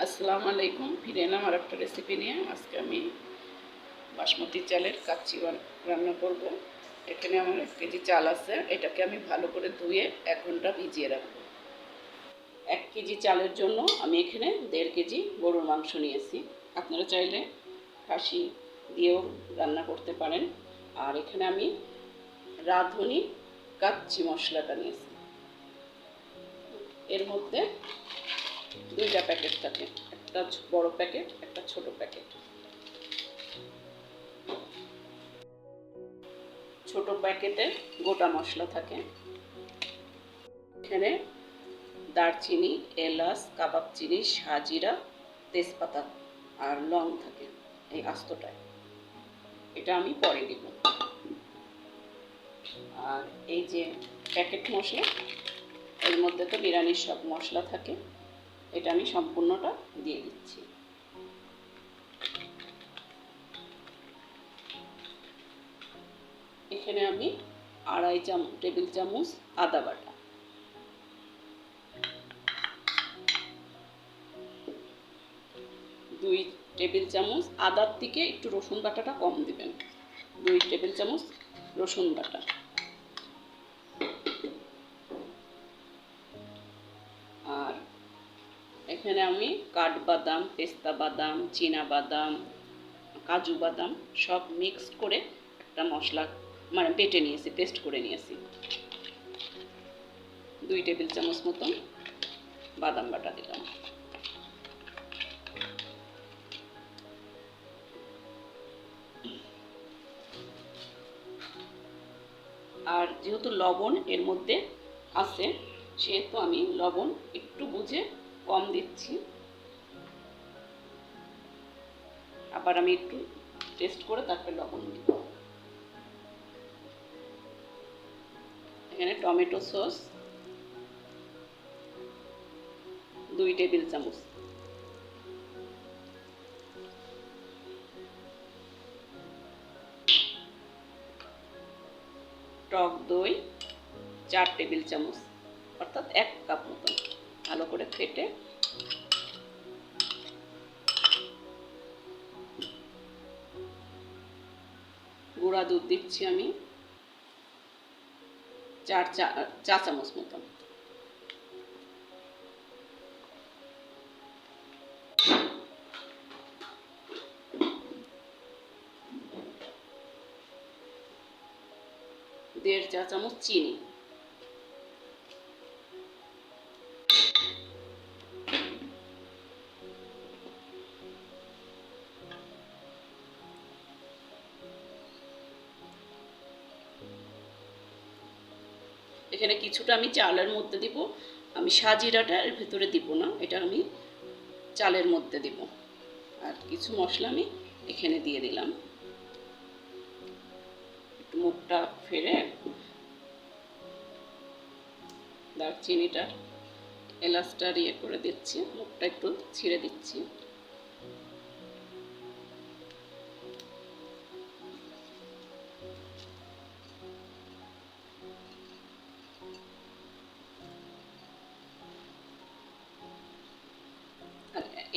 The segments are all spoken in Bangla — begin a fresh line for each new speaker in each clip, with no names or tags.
আসসালামু আলাইকুম। ফিরে এলাম আর একটা রেসিপি নিয়ে। আজকে আমি বাসমতি চালের কাচ্চি রান্না করব। এখানে আমার এক কেজি চাল আছে। এটাকে আমি ভালো করে ধুয়ে এক ঘণ্টা ভিজিয়ে রাখব। এক কেজি চালের জন্য আমি এখানে দেড় কেজি গরুর মাংস নিয়েছি। আপনারা চাইলে খাসি দিয়েও রান্না করতে পারেন। আর এখানে আমি রাঁধুনি কাচ্চি মশলাটা নিয়েছি। এর মধ্যে দুইটা প্যাকেট থাকে। একটা বড় প্যাকেট একটা ছোট প্যাকেট ছোট প্যাকেটে গোটা মশলা থাকে। এখানে দারচিনি, এলাচ, কাবাব চিনি, সাজিরা, তেজপাতা আর লং থাকে এই আস্তটায়। এটা আমি পরে দিব। আর এই যে প্যাকেট মশলা, এর মধ্যে তো বিরিয়ানির সব মশলা থাকে। এটা আমি সম্পূর্ণটা দিয়ে দিচ্ছি। এখানে আমি আড়াই চাম টেবিল চামচ আদা বাটা। দুই টেবিল চামচ আদার থেকে একটু রসুন বাটাটা কম দিবেন। দুই টেবিল চামচ রসুন বাটা। এখানে আমি কাঠবাদাম, পেস্তা বাদাম, চীনা বাদাম, কাজু বাদাম সব মিক্স করে একটা মশলা মানে বেটে নিয়েছি পেস্ট করে নিয়েছি। দুই টেবিল চামচ মতন বাদাম বাটা দিলাম। আর যেহেতু লবণ এর মধ্যে আছে, সেহেতু আমি লবণ একটু বুঝে কম দিচ্ছি। আবার আমি একটু টেস্ট করে তারপরে লবণ দিব। এখানে টমেটো সস, দুই টেবিল চামচ। টক দই, চার টেবিল চামচ, অর্থাৎ এক কাপ মতন। ভালো করে ফেটে। গুঁড়া দুধ দিচ্ছি আমি। চার চা চা চামচ মতন দেড় চা চামচ চিনি। কিছুটা আমি চালের মধ্যে দিব। আমি সাজিরাটা এর ভেতরে দিব না, এটা আমি চালের মধ্যে দিব। আর কিছু মশলা আমি এখানে দিয়ে দিলাম। একটু মুখটা ফেরে দারচিনিটা এলাচটা ইয়ে করে দিচ্ছি, মুখটা একটু ছিঁড়ে দিচ্ছি।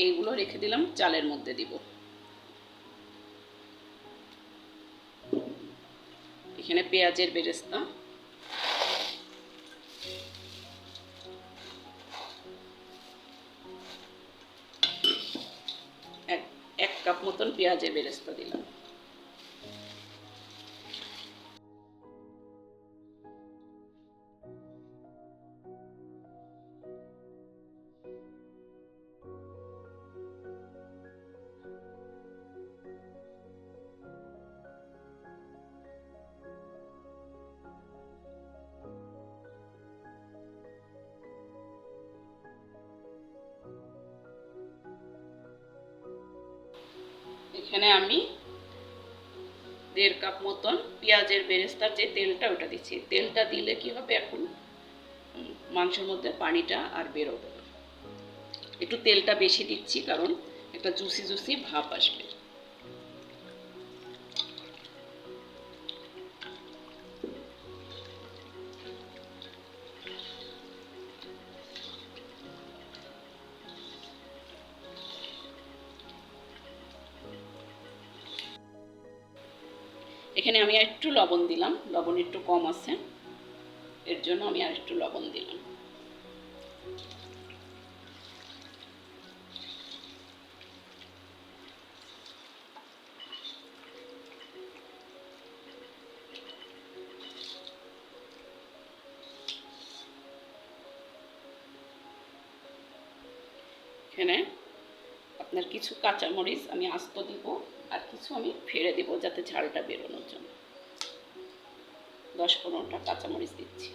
এইগুলো রেখে দিলাম, চালের মধ্যে দিব। এখানে পেঁয়াজের বেরেস্তা। এক কাপ মতন পেঁয়াজের বেরেস্তা দিলাম। এখানে আমি দেড় কাপ মতন পেঁয়াজের বেরেস্তার যে তেলটা, ওটা দিচ্ছি। তেলটা দিলে কি হবে এখন? মাংসের মধ্যে পানিটা আর বেরোবে একটু তেলটা বেশি দিচ্ছি, কারণ একটা জুসি জুসি ভাব আসবে। একটু লবণ দিলাম। লবণ একটু কম আছে। এর জন্য আমি আর একটু লবণ দিলাম। এখানে আপনার কিছু কাঁচামরিচ আমি আস্ত দিব আর কিছু আমি ফেড়ে দিব যাতে ঝালটা বেরোনোর জন্য। দশ পনেরোটা কাঁচামরিচ দিচ্ছি।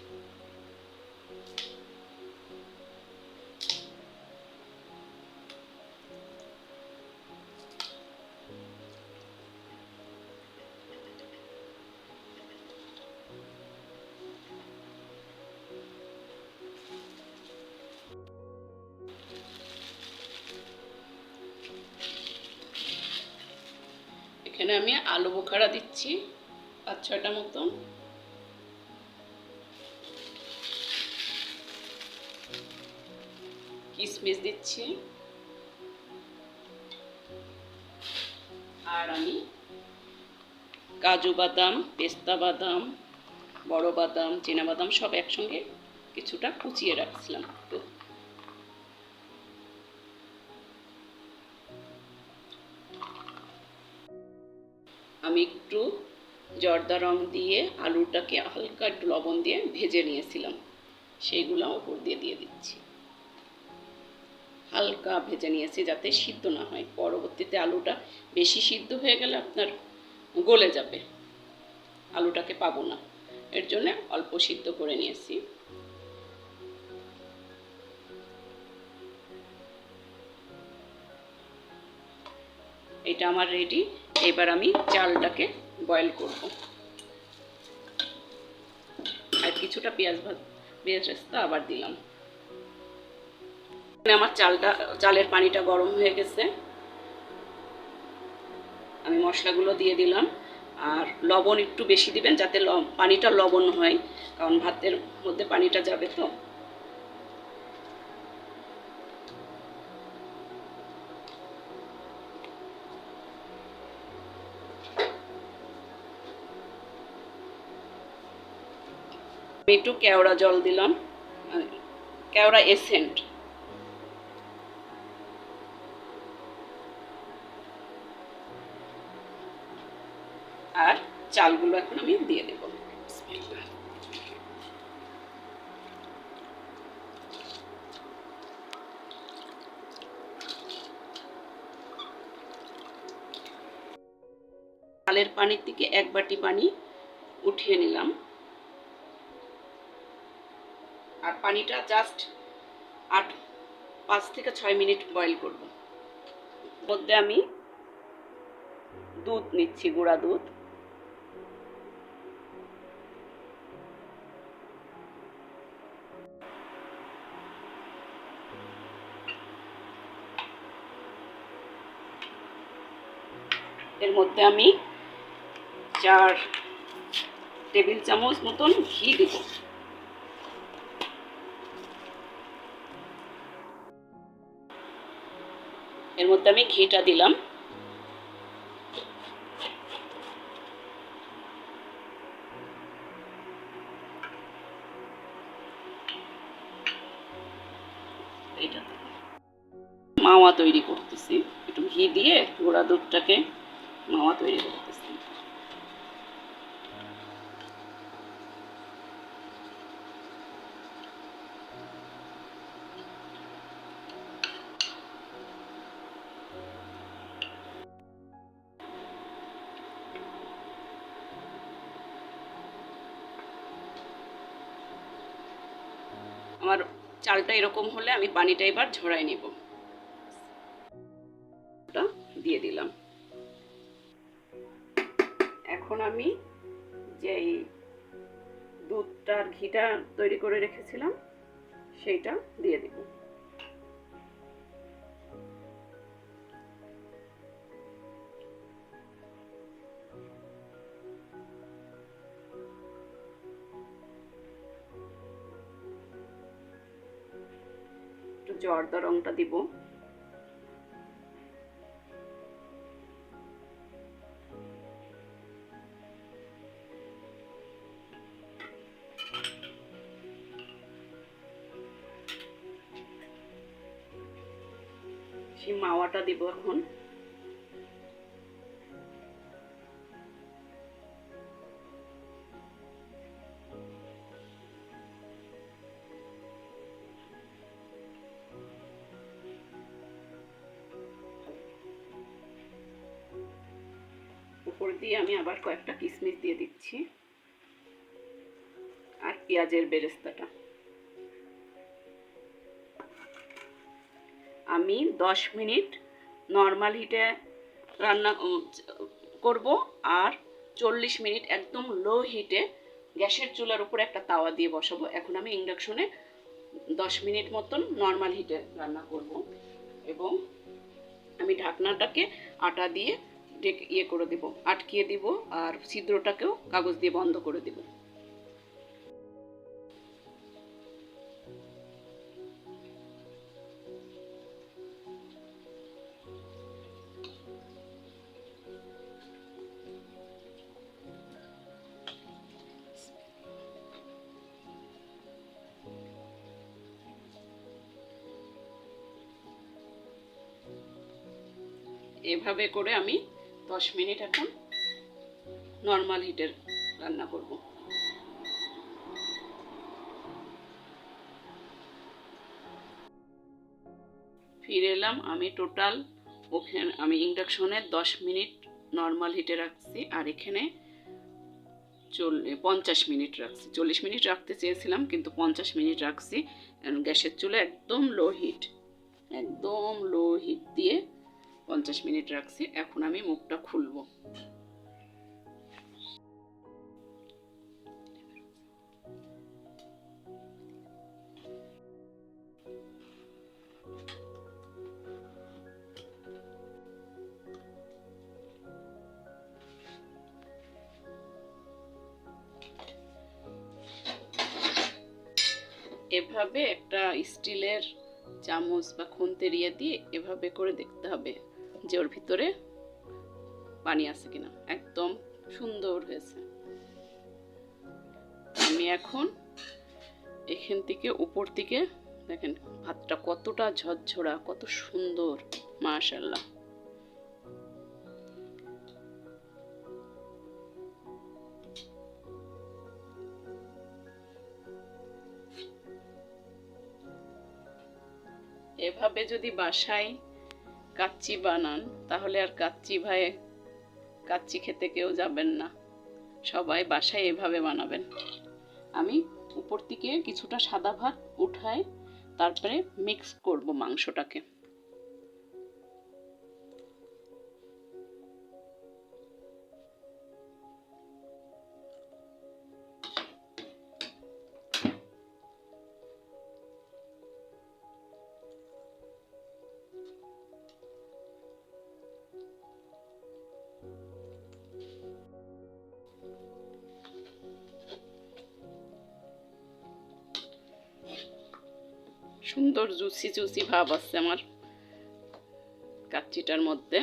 এখানে আমি আলু বোখারা দিচ্ছি পাঁচ ছয়টা মতন। কিশমিশ দিচ্ছি। আর আমি কাজু বাদাম, পেস্তা বাদাম, বড় বাদাম, চীনা বাদাম সব একসঙ্গে কিছুটা কুচিয়ে রাখছিলাম তো। আমি একটু জর্দা রং দিয়ে আলুটাকে হালকা একটু লবণ দিয়ে ভেজে নিয়েছিলাম। সেইগুলো ওপর দিয়ে দিয়ে দিচ্ছি। হালকা ভেজে নিয়েছি যাতে সিদ্ধ না হয়। পরবর্তীতে আলুটা বেশি সিদ্ধ হয়ে গেলে আপনার গলে যাবে। আলুটাকে পাবো না। এর জন্য অল্প সিদ্ধ করে নিয়েছি। এটা আমার রেডি এবার আমি চালটাকে বয়েল করব। আর কিছুটা পেঁয়াজ ভাত পেঁয়াজ রাস্তা আবার দিলাম। এখানে আমার চালটা, চালের পানিটা গরম হয়ে গেছে। আমি মশলাগুলো দিয়ে দিলাম। আর লবণ একটু বেশি দিবেন যাতে পানিটা লবণ হয়, কারণ ভাতের মধ্যে পানিটা যাবে তো। একটু কেওড়া জল দিলাম। কেওড়া এসেন্ট আর চালগুলো এখন আমি দিয়ে দেবো চালের পানির থেকে এক বাটি পানি উঠিয়ে নিলাম। আর পানিটা জাস্ট আট, পাঁচ থেকে ছয় মিনিট বয়েল করব। মধ্যে আমি দুধ নিচ্ছি, গুঁড়া দুধ। এর মধ্যে আমি চার টেবিল চামচ মতন ঘি দিব। এর মধ্যে আমি ঘিটা দিলাম। মাওয়া তৈরি করতেছি। একটু ঘি দিয়ে গোড়া দুধটাকে মাওয়া তৈরি করতেছি। আমার চালটা এরকম হলে আমি পানিটা এবার ঝরাই নিব। দিয়ে দিলাম। এখন আমি যে এই দুধটা ঘিটা তৈরি করে রেখেছিলাম, সেইটা দিয়ে দিব। জর্দা রংটা দিব। সেই মাওয়াটা দিব এখন। উপর দিয়ে আমি আবার কয়েকটা কিশমিশ দিয়ে দিচ্ছি। আর পেঁয়াজের বেরেস্তাটা। আমি দশ মিনিট নর্মাল হিটে রান্না করব আর চল্লিশ মিনিট একদম লো হিটে গ্যাসের চুলার উপরে একটা তাওয়া দিয়ে বসাবো। এখন আমি ইন্ডাকশনে দশ মিনিট মতন নর্মাল হিটে রান্না করব এবং আমি ঢাকনাটাকে আটা দিয়ে ঢেকে ইয়ে করে দেব, আটকিয়ে দিব আর ছিদ্রটাকেও কাগজ দিয়ে বন্ধ করে দেব। এভাবে করে আমি দশ মিনিট এখন নর্মাল হিটের রান্না করব। ফিরে এলাম আমি টোটাল ওখানে আমি ইন্ডাকশনে দশ মিনিট নর্মাল হিটে রাখছি আর এখানে চল্লিশ পঞ্চাশ মিনিট রাখছি। চল্লিশ মিনিট রাখতে চেয়েছিলাম কিন্তু পঞ্চাশ মিনিট রাখছি। গ্যাসের চুলে একদম লো হিট একদম লো হিট দিয়ে পঞ্চাশ মিনিট রাখছি, এখন আমি মুখটা খুলবো। এভাবে একটা স্টিলের চামচ বা খুন্তেরিয়া দিয়ে এভাবে করে দেখতে হবে। যে ওর ভিতরে পানি আছে কিনা। একদম সুন্দর হয়েছে। আমি এখন এখান থেকে উপর থেকে দেখেন, ভাতটা কতটা ঝরঝরা, কত সুন্দর মাশাল্লাহ এভাবে যদি বাসায় কাচ্চি বানান, তাহলে আর কাচ্চি ভাই, কাচ্চি খেতে কেউ যাবেন না। সবাই বাসায় এভাবে বানাবেন। আমি উপর থেকে কিছুটা সাদা ভাত উঠাই তারপরে মিক্স করব মাংসটাকে। সুন্দর জুসি জুসি ভাব আছে আমার কাচ্চিটার মধ্যে।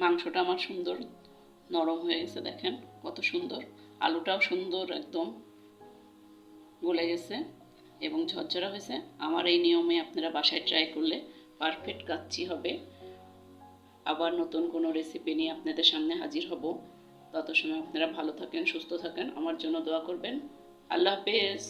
মাংসটা আমার সুন্দর নরম হয়ে গেছে, দেখেন কত সুন্দর। আলুটাও সুন্দর একদম গলে গেছে এবং ঝরঝরা হয়েছে। আমার এই নিয়মে আপনারা বাসায় ট্রাই করলে পারফেক্ট কাচ্চি হবে। আবার নতুন কোনো রেসিপি নিয়ে আপনাদের সামনে হাজির হব। তত সময় আপনারা ভালো থাকেন, সুস্থ থাকেন। আমার জন্য দোয়া করবেন। আল্লাহ হাফেজ।